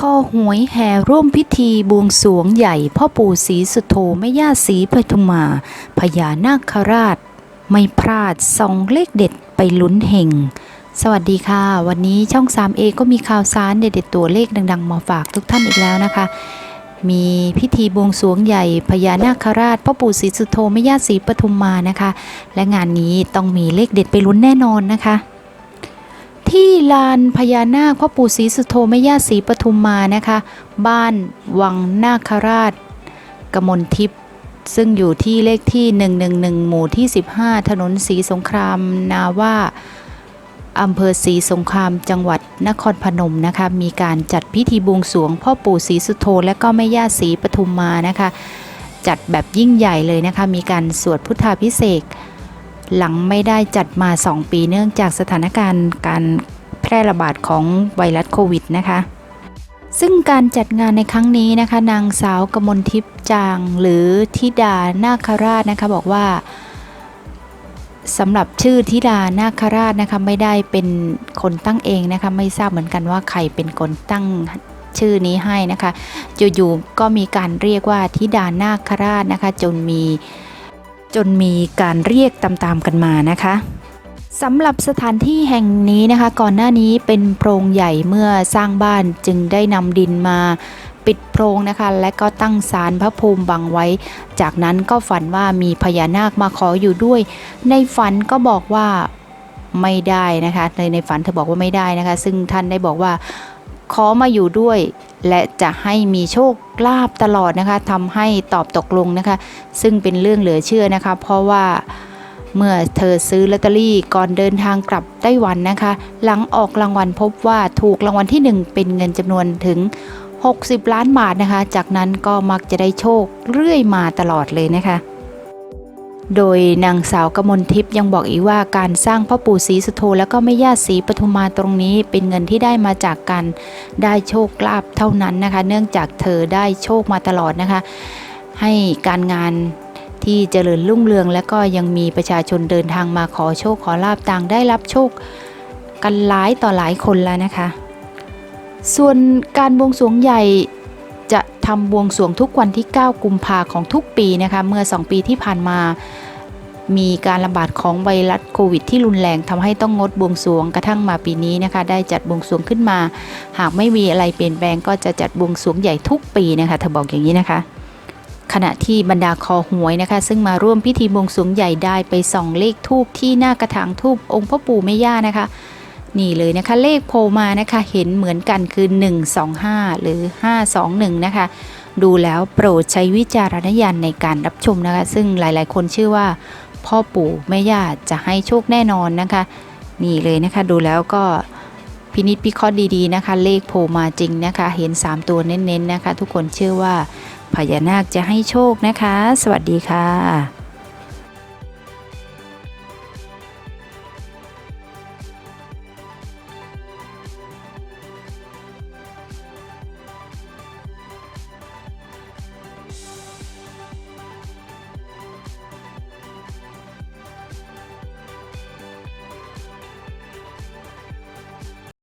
ข้อหวยแห่ร่วมพิธีบวงสวงใหญ่ พ่อปู่ศรีสุโธแม่ย่าศรีปทุมา พญานาคราช ไม่พลาดส่องเลขเด็ดไปลุ้นเหงสวัสดีค่ะ วันนี้ช่อง 3A ก็มีข่าวสารเด็ดๆตัวเลขดัง ๆ มาฝากทุกท่านอีกแล้วนะคะ มีพิธีบวงสวงใหญ่พญานาคราช พ่อปู่ศรีสุโธแม่ย่าศรีปทุมมานะคะ และงานนี้ต้องมีเลขเด็ดไปลุ้นแน่นอนนะคะ ที่ลานพญานาคพ่อปู่ศรีสุโธแม่ย่าศรีปทุมมานะคะ บ้านวังนาคราชกมลทิพย์ซึ่งอยู่ที่เลขที่ 111 หมู่ที่ 15 ถนนศรีสงครามนาว่าอำเภอศรีสงครามจังหวัดนครพนมนะคะ มีการจัดพิธีบวงสรวง พ่อปู่ศรีสุโธและก็แม่ย่าศรีปทุมมานะคะ จัดแบบยิ่งใหญ่เลยนะคะ มีการสวดพุทธาพิเศษ หลังไม่ได้จัดมา 2 ปีเนื่องจากสถานการณ์การแพร่ระบาดของไวรัสโควิดนะคะ ซึ่งการจัดงานในครั้งนี้นะคะ นางสาวกมลทิพย์จาง หรือธิดานาคราชนะคะบอกว่าสำหรับชื่อธิดานาคราชนะคะไม่ได้เป็นคนตั้งเองนะคะ ไม่ทราบเหมือนกันว่าใครเป็นคนตั้งชื่อนี้ให้นะคะอยู่ๆก็มีการเรียกว่าธิดานาคราชนะคะ จนมี จนมีการเรียกตามๆกันมานะคะสำหรับสถานที่แห่งนี้นะคะ ก่อนหน้านี้เป็นโพรงใหญ่เมื่อสร้างบ้านจึงได้นำดินมาปิดโพรงนะคะ และก็ตั้งศาลพระภูมิบังไว้ จากนั้นก็ฝันว่ามีพญานาคมาขออยู่ด้วย ในฝันก็บอกว่าไม่ได้นะคะในในฝันเธอบอกว่าไม่ได้นะคะ ซึ่งท่านได้บอกว่าขอมาอยู่ด้วย และจะให้มีโชคลาภตลอดนะคะทำให้ตอบตกลงนะคะ ซึ่งเป็นเรื่องเหลือเชื่อนะคะ เพราะว่าเมื่อเธอซื้อลอตเตอรี่ก่อนเดินทางกลับไต้หวันนะคะ หลังออกรางวัลพบว่าถูกรางวัลที่ 1 เป็นเงินจำนวนถึง 60 ล้านบาทนะคะ จากนั้นก็มักจะได้โชคเรื่อยมาตลอดเลยนะคะ โดยนางสาวกมลทิพย์ยังบอกอีกว่าการสร้างพ่อปู่ศรีสุโธแล้วก็แม่ย่าศรีปทุมมาตรงนี้เป็นเงินที่ได้มาจากการได้โชคลาภเท่านั้นนะคะ เนื่องจากเธอได้โชคมาตลอดนะคะ ให้การงานที่เจริญรุ่งเรือง และก็ยังมีประชาชนเดินทางมาขอโชคขอลาบต่างได้รับโชคกันหลายต่อหลายคนแล้วนะคะ ส่วนการบวงสรวงใหญ่ ทำบวงสรวงทุกวันที่ 9 กุมภาของทุกปีนะคะ เมื่อ 2 ปีที่ผ่านมา มีการระบาดของไวรัสโควิดที่รุนแรงทำให้ต้องงดบวงสรวงกระทั่งมาปีนี้นะคะ ได้จัดบวงสรวงขึ้นมา หากไม่มีอะไรเปลี่ยนแปลงก็จะจัดบวงสรวงใหญ่ทุกปีนะคะเธอบอกอย่างนี้นะคะขณะที่บรรดาคอหวยนะคะ ซึ่งมาร่วมพิธีบวงสรวงใหญ่ได้ไปส่องเลขทูบที่หน้ากระถางทูบองค์พ่อปู่แม่ย่านะคะ นี่เลยนะคะ เลขโผล่มานะคะ เห็นเหมือนกันคือ 125 หรือ 521 นะคะ ดูแล้วโปรดใช้วิจารณญาณในการรับชมนะคะ ซึ่งหลายๆ คนเชื่อว่า พ่อปู่แม่ย่าจะให้โชคแน่นอนนะคะ นี่เลยนะคะ ดูแล้วก็พินิจพิเคราะห์ดีๆนะคะ เลขโผล่มาจริงนะคะ เห็น 3 ตัวเน้นๆนะคะ ทุกคนเชื่อว่าพญานาคจะให้โชคนะคะ สวัสดีค่ะ